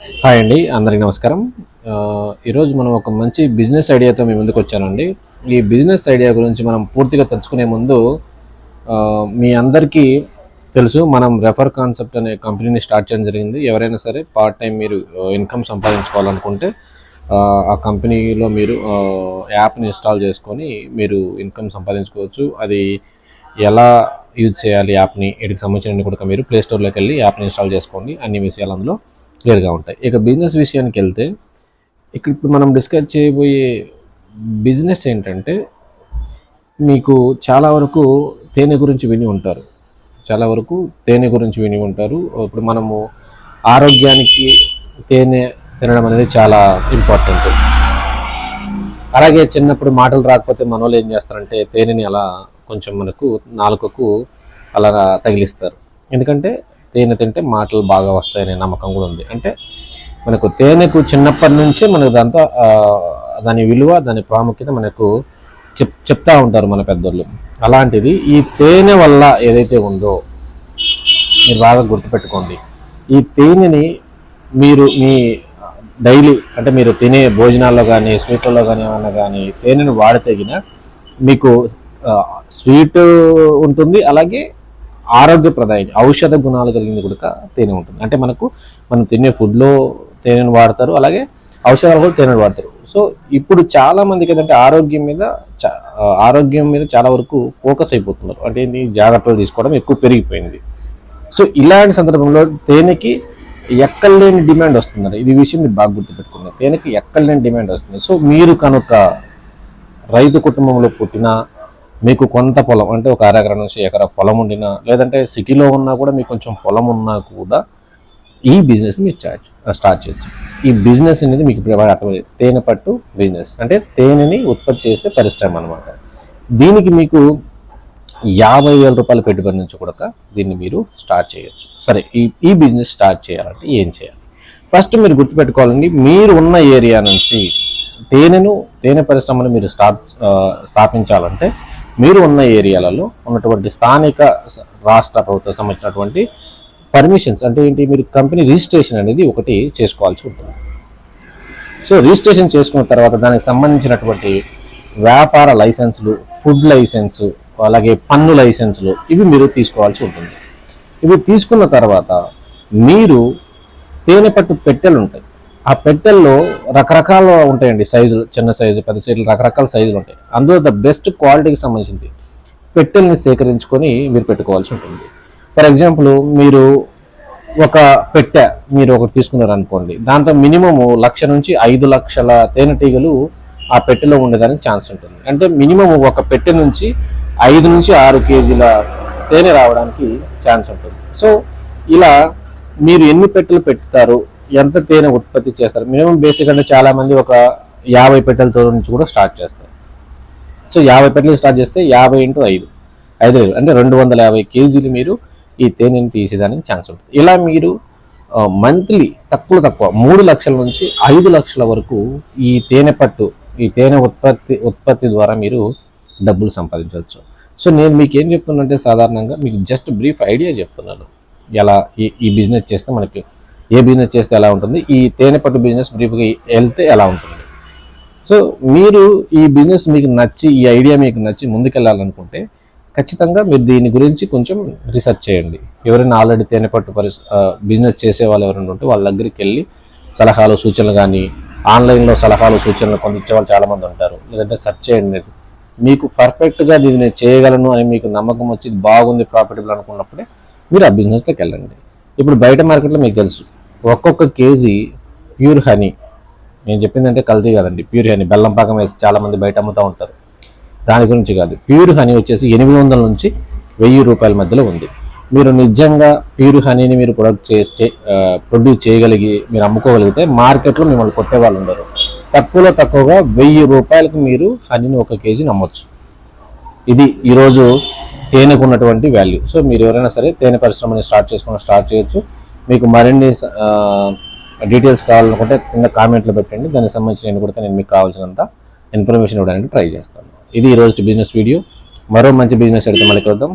Hi అండి అందరికీ నమస్కారం. ఈరోజు మనం ఒక మంచి బిజినెస్ ఐడియాతో మీ ముందుకు వచ్చానండి. ఈ బిజినెస్ ఐడియా గురించి మనం పూర్తిగా తెలుసుకునే ముందు మీ అందరికీ తెలుసు మనం రెఫర్ కాన్సెప్ట్ అనే కంపెనీని స్టార్ట్ చేయడం జరిగింది. ఎవరైనా సరే పార్ట్ టైం మీరు ఇన్కమ్ సంపాదించుకోవాలనుకుంటే ఆ, కంపెనీలో మీరు యాప్ని ఇన్స్టాల్ చేసుకొని మీరు ఇన్కమ్ సంపాదించుకోవచ్చు. అది ఎలా యూజ్ చేయాలి యాప్ని వీటికి సంబంధించిన కూడా మీరు ప్లేస్టోర్లోకి వెళ్ళి యాప్ని ఇన్స్టాల్ చేసుకోండి. అన్ని విషయాలు అందులో క్లియర్గా ఉంటాయి. ఇక బిజినెస్ విషయానికి వెళ్తే ఇక్కడ ఇప్పుడు మనం డిస్కస్ చేయబోయే బిజినెస్ ఏంటంటే మీకు చాలా వరకు తేనె గురించి విని ఉంటారు. చాలా వరకు తేనె గురించి విని ఉంటారు. ఇప్పుడు మనము ఆరోగ్యానికి తేనె తినడం అనేది చాలా ఇంపార్టెంట్ అలాగే చిన్నప్పుడు మాటలు రాకపోతే మన వాళ్ళు ఏం చేస్తారంటే తేనెని అలా కొంచెం మనకు నాలుకకు అలా తగిలిస్తారు. ఎందుకంటే తేనె తింటే మాటలు బాగా వస్తాయనే నమ్మకం కూడా ఉంది. అంటే మనకు తేనెకు చిన్నప్పటి నుంచే మనకు దాంతో దాని విలువ దాని ప్రాముఖ్యత మనకు చెప్ చెప్తా ఉంటారు మన పెద్దోళ్ళు. అలాంటిది ఈ తేనె వల్ల ఏదైతే ఉందో మీరు బాగా గుర్తుపెట్టుకోండి. ఈ తేనెని మీరు మీ డైలీ అంటే మీరు తినే భోజనాల్లో కానీ స్వీట్లలో కానీ ఏమన్నా కానీ తేనెను వాడితే మీకు స్వీట్ ఉంటుంది. అలాగే ఆరోగ్యప్రదాయం ఔషధ గుణాలు కలిగింది కూడా తేనె ఉంటుంది. అంటే మనకు మనం తినే ఫుడ్లో తేనెను వాడతారు అలాగే ఔషధాలు కూడా తేనెను వాడతారు. సో ఇప్పుడు చాలా మందికి ఏంటంటే ఆరోగ్యం మీద చా- ఆరోగ్యం మీద చాలా వరకు ఫోకస్ అయిపోతున్నారు. అంటే జాగ్రత్తలు తీసుకోవడం ఎక్కువ పెరిగిపోయింది. సో ఇలాంటి సందర్భంలో తేనెకి ఎక్కడలేని డిమాండ్ వస్తుందండి. ఇది విషయం మీరు బాగా గుర్తుపెట్టుకున్నారు తేనెకి ఎక్కడలేని డిమాండ్ వస్తుంది. సో మీరు కనుక రైతు కుటుంబంలో పుట్టిన మీకు కొంత పొలం అంటే ఒక అర ఎకరా నుంచి ఎకరా పొలం ఉండినా లేదంటే సిటీలో ఉన్నా కూడా మీకు కొంచెం పొలం ఉన్నా కూడా ఈ బిజినెస్ మీరు స్టార్ట్ స్టార్ట్ చేయొచ్చు. ఈ బిజినెస్ అనేది మీకు ఇప్పుడు అర్థమైంది తేనె పట్టు బిజినెస్. అంటే తేనెని ఉత్పత్తి చేసే పరిశ్రమ అనమాట దీనికి మీకు యాభై వేల రూపాయల పెట్టుబడి నుంచి కూడా దీన్ని మీరు స్టార్ట్ చేయొచ్చు. సరే ఈ ఈ బిజినెస్ స్టార్ట్ చేయాలంటే ఏం చేయాలి? ఫస్ట్ మీరు గుర్తుపెట్టుకోవాలండి మీరు ఉన్న ఏరియా నుంచి తేనెను తేనె పరిశ్రమను మీరు స్టాప్ స్థాపించాలంటే మీరు ఉన్న ఏరియాలలో ఉన్నటువంటి స్థానిక రాష్ట్ర ప్రభుత్వం సంబంధించినటువంటి పర్మిషన్స్ అంటే ఏంటి? మీరు కంపెనీ రిజిస్ట్రేషన్ అనేది ఒకటి చేసుకోవాల్సి ఉంటుంది. సో రిజిస్ట్రేషన్ చేసుకున్న తర్వాత దానికి సంబంధించినటువంటి వ్యాపార లైసెన్సులు ఫుడ్ లైసెన్సు అలాగే పన్ను లైసెన్సులు ఇవి మీరు తీసుకోవాల్సి ఉంటుంది. ఇవి తీసుకున్న తర్వాత మీరు తేనెపట్టు పెట్టెలు ఉంటాయి ఆ పెట్టెల్లో రకరకాల ఉంటాయండి సైజులు చిన్న సైజు పెద్ద సైజులు రకరకాల సైజులు ఉంటాయి. అందులో ద బెస్ట్ క్వాలిటీకి సంబంధించింది పెట్టెల్ని సేకరించుకొని మీరు పెట్టుకోవాల్సి ఉంటుంది. ఫర్ ఎగ్జాంపుల్ మీరు ఒక పెట్టె మీరు ఒకటి తీసుకున్నారు అనుకోండి దాంతో మినిమము లక్ష నుంచి ఐదు లక్షల తేనెటీగలు ఆ పెట్టెలో ఉండేదానికి ఛాన్స్ ఉంటుంది. అంటే మినిమం ఒక పెట్టె నుంచి ఐదు నుంచి ఆరు కేజీల తేనె రావడానికి ఛాన్స్ ఉంటుంది. సో ఇలా మీరు ఎన్ని పెట్టెలు పెడతారు ఎంత తేనె ఉత్పత్తి చేస్తారు? మినిమం బేసిక్ అంటే చాలా మంది ఒక యాభై పెట్టెలతో నుంచి కూడా స్టార్ట్ చేస్తారు. సో యాభై పెట్టెలు స్టార్ట్ చేస్తే యాభై ఇంటూ ఐదు. ఐదు వేలు. అంటే రెండు వందల యాభై కేజీలు మీరు ఈ తేనెని తీసేదానికి ఛాన్స్ ఉంటుంది. ఇలా మీరు మంత్లీ తక్కువ తక్కువ మూడు లక్షల నుంచి ఐదు లక్షల వరకు ఈ తేనె పట్టు ఈ తేనె ఉత్పత్తి ఉత్పత్తి ద్వారా మీరు డబ్బులు సంపాదించవచ్చు. సో నేను మీకు ఏం చెప్తున్నానంటే సాధారణంగా మీకు జస్ట్ బ్రీఫ్ ఐడియా చెప్తున్నాను. ఎలా ఈ ఈ బిజినెస్ చేస్తే మనకి ఏ బిజినెస్ చేస్తే ఎలా ఉంటుంది? ఈ తేనె పట్టు బిజినెస్ బ్రీఫ్గా వెళ్తే ఎలా ఉంటుంది? సో మీరు ఈ బిజినెస్ మీకు నచ్చి ఈ ఐడియా మీకు నచ్చి ముందుకెళ్ళాలనుకుంటే ఖచ్చితంగా మీరు దీని గురించి కొంచెం రీసెర్చ్ చేయండి. ఎవరైనా ఆల్రెడీ తేనె పట్టు పరిస్ బిజినెస్ చేసే వాళ్ళు ఎవరైనా ఉంటే వాళ్ళ దగ్గరికి వెళ్ళి సలహాలు సూచనలు కానీ ఆన్లైన్లో సలహాలు సూచనలు కొంత ఇచ్చేవాళ్ళు చాలామంది ఉంటారు. లేదంటే సెర్చ్ చేయండి మీకు పర్ఫెక్ట్గా దీన్ని నేను చేయగలను అని మీకు నమ్మకం వచ్చి బాగుంది ప్రాఫిటబుల్ అనుకున్నప్పుడే మీరు ఆ బిజినెస్లోకి వెళ్ళండి. ఇప్పుడు బయట మార్కెట్లో మీకు తెలుసు. ఒక్కొక్క కేజీ ప్యూర్ హనీ. నేను చెప్పిందంటే కల్తీ కాదండి. Pure honey. బెల్లం పాకం వేసి చాలామంది బయట అమ్ముతూ ఉంటారు. దాని గురించి కాదు. ప్యూర్ హనీ వచ్చేసి ఎనిమిది వందల నుంచి వెయ్యి రూపాయల మధ్యలో ఉంది. మీరు నిజంగా ప్యూర్ హనీని మీరు ప్రొడక్ట్ చేస్తే ప్రొడ్యూస్ చేయగలిగి మీరు అమ్ముకోగలిగితే మార్కెట్లో మిమ్మల్ని కొట్టే వాళ్ళు ఉండరు. తక్కువలో తక్కువగా వెయ్యి రూపాయలకు మీరు హనీని ఒక కేజీ నమ్మొచ్చు. ఇది ఈరోజు తేనెకు ఉన్నటువంటి వాల్యూ. సో మీరు ఎవరైనా సరే తేనె పరిశ్రమని స్టార్ట్ చేసుకుని స్టార్ట్ చేయొచ్చు. మీకు మరిన్ని డీటెయిల్స్ కావాలనుకుంటే కింద కామెంట్లో పెట్టండి. దానికి సంబంధించి నేను కూడా నేను మీకు కావాల్సినంత ఇన్ఫర్మేషన్ ఇవ్వడానికి ట్రై చేస్తాను. ఇది ఈరోజు బిజినెస్ వీడియో మరో మంచి బిజినెస్ అయితే మళ్ళీ కలుద్దాం.